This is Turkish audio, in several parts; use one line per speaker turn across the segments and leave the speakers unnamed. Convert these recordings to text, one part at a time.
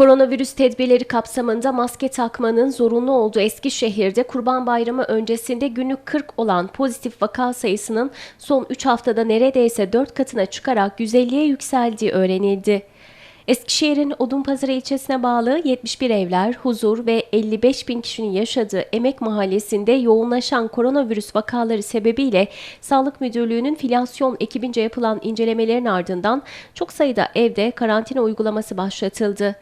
Koronavirüs tedbirleri kapsamında maske takmanın zorunlu olduğu Eskişehir'de Kurban Bayramı öncesinde günlük 40 olan pozitif vaka sayısının son 3 haftada neredeyse 4 katına çıkarak 150'ye yükseldiği öğrenildi. Eskişehir'in Odunpazarı ilçesine bağlı 71 evler, huzur ve 55 bin kişinin yaşadığı Emek Mahallesi'nde yoğunlaşan koronavirüs vakaları sebebiyle Sağlık Müdürlüğü'nün filyasyon ekibince yapılan incelemelerin ardından çok sayıda evde karantina uygulaması başlatıldı.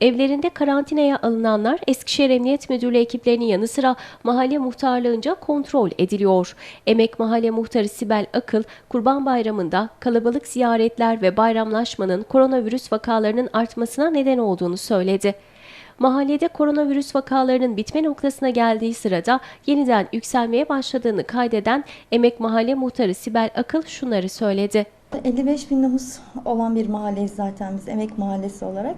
Evlerinde karantinaya alınanlar Eskişehir Emniyet Müdürlüğü ekiplerinin yanı sıra mahalle muhtarlığınca kontrol ediliyor. Emek Mahalle Muhtarı Sibel Akıl, Kurban Bayramı'nda kalabalık ziyaretler ve bayramlaşmanın koronavirüs vakalarının artmasına neden olduğunu söyledi. Mahallede koronavirüs vakalarının bitme noktasına geldiği sırada yeniden yükselmeye başladığını kaydeden Emek Mahalle Muhtarı Sibel Akıl şunları söyledi.
55 bin nüfus olan bir mahalleyiz zaten biz Emek Mahallesi olarak.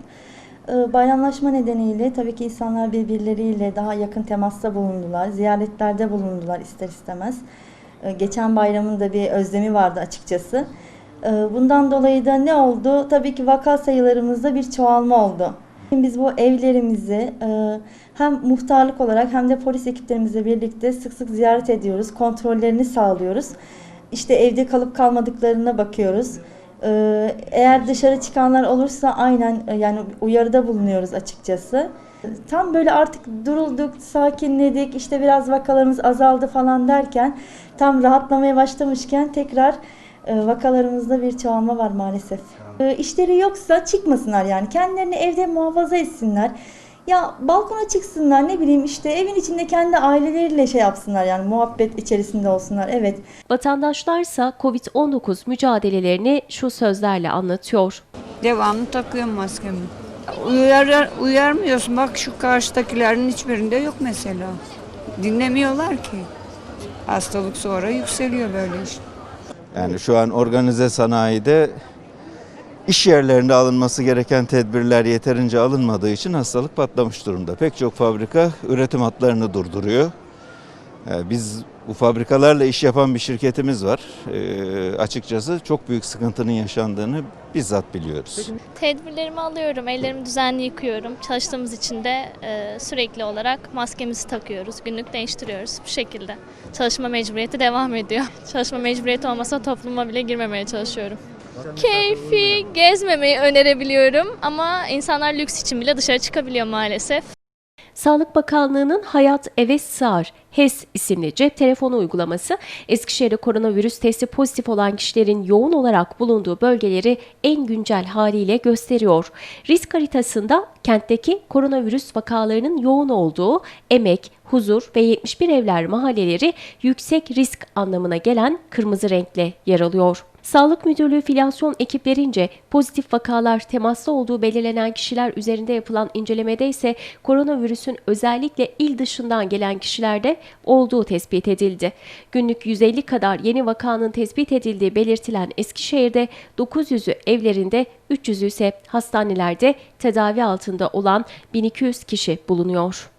Ee, Bayramlaşma nedeniyle tabii ki insanlar birbirleriyle daha yakın temasta bulundular, ziyaretlerde bulundular ister istemez. Ee, Geçen bayramın da bir özlemi vardı açıkçası. Ee, Bundan dolayı da ne oldu? Tabii ki vaka sayılarımızda bir çoğalma oldu. Biz bu evlerimizi e, hem muhtarlık olarak hem de polis ekiplerimizle birlikte sık sık ziyaret ediyoruz, kontrollerini sağlıyoruz. İşte evde kalıp kalmadıklarına bakıyoruz. Ee, Eğer dışarı çıkanlar olursa aynen e, yani uyarıda bulunuyoruz açıkçası. Tam böyle artık durulduk, sakinledik, işte biraz vakalarımız azaldı falan derken tam rahatlamaya başlamışken tekrar e, vakalarımızda bir çoğalma var maalesef. E, İşleri yoksa çıkmasınlar yani kendilerini evde muhafaza etsinler. Ya balkona çıksınlar ne bileyim işte evin içinde kendi aileleriyle şey yapsınlar yani muhabbet içerisinde olsunlar evet.
Vatandaşlarsa COVID-19 mücadelelerini şu sözlerle anlatıyor.
Devamlı takıyorum maskemi. Uyar, uyarmıyorsun. Bak şu karşıdakilerin hiçbirinde yok mesela. Dinlemiyorlar ki. Hastalık sonra yükseliyor böyle işte.
Yani şu an organize sanayide iş yerlerinde alınması gereken tedbirler yeterince alınmadığı için hastalık patlamış durumda. Pek çok fabrika üretim hatlarını durduruyor. Ee, Biz bu fabrikalarla iş yapan bir şirketimiz var. Ee, açıkçası çok büyük sıkıntının yaşandığını bizzat biliyoruz.
Tedbirlerimi alıyorum, ellerimi düzenli yıkıyorum. Çalıştığımız için de e, sürekli olarak maskemizi takıyoruz, günlük değiştiriyoruz bu şekilde. Çalışma mecburiyeti devam ediyor. Çalışma mecburiyeti olmasa topluma bile girmemeye çalışıyorum. Keyfi gezmemeyi önerebiliyorum ama insanlar lüks için bile dışarı çıkabiliyor maalesef.
Sağlık Bakanlığı'nın Hayat Eve Sağır HES isimli cep telefonu uygulaması Eskişehir'de koronavirüs testi pozitif olan kişilerin yoğun olarak bulunduğu bölgeleri en güncel haliyle gösteriyor. Risk haritasında kentteki koronavirüs vakalarının yoğun olduğu Emek, Huzur ve 71 Evler mahalleleri yüksek risk anlamına gelen kırmızı renkle yer alıyor. Sağlık Müdürlüğü filyasyon ekiplerince pozitif vakalar temasta olduğu belirlenen kişiler üzerinde yapılan incelemede ise koronavirüsün özellikle il dışından gelen kişilerde olduğu tespit edildi. Günlük 150 kadar yeni vakanın tespit edildiği belirtilen Eskişehir'de 900'ü evlerinde 300'ü ise hastanelerde tedavi altında olan 1200 kişi bulunuyor.